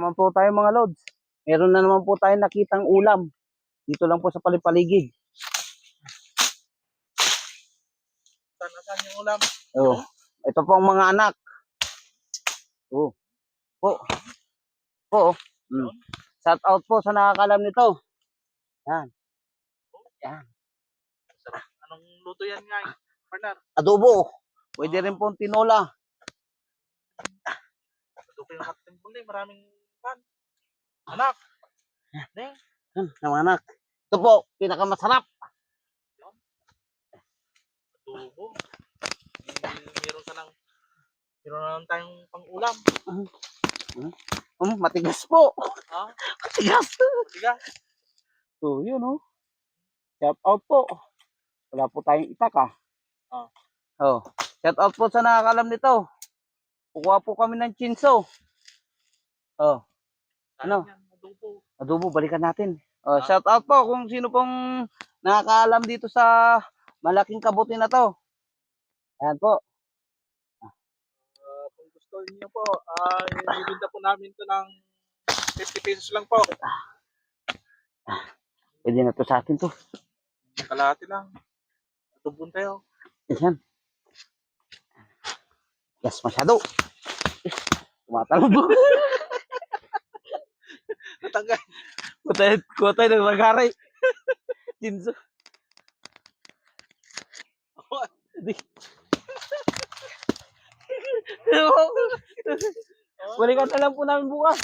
naman po tayo mga lods. Meron na naman po tayo nakitang ulam. Dito lang po sa palipaligid. Saan saan yung ulam? Oh, ito po ang mga anak. Oh. Po. Po. Mm. Shout out po sa nakakalam nito. Yan. Yan. Anong luto yan nga? Partner, Adobo. Pwede rin pong tinola. ko yung katimpul eh. Maraming. Anak! Neng, Yan, ng mga anak. Ito po, pinakamasarap. adobo. Meron ka ng meron na lang tayong pang-ulam. Um, matigas po. Ha? Matigas. Tiga. So, yun oh. Shout out po. Wala po tayong itak ah. Ah. Oh. Shout out po sa nakakalam nito. Kukuha po kami ng chinso. Oh. Ano? Adobo. Adobo, balikan natin. Oh, Ah. shout out po kung sino pong nakakaalam dito sa malaking kabuti na to. Ayan po. Ah, kung gusto niyo po, ay bibinta po namin to ng 50 pesos lang po. Pwede na to sa atin to. Kalahati lang. Tubon tayo. Ayan. Yes, masyado. Eh, Tumatalbo. Natanggal. Kutay, kutay ng lagari. Chinso. Di. Balikan na lang po namin bukas.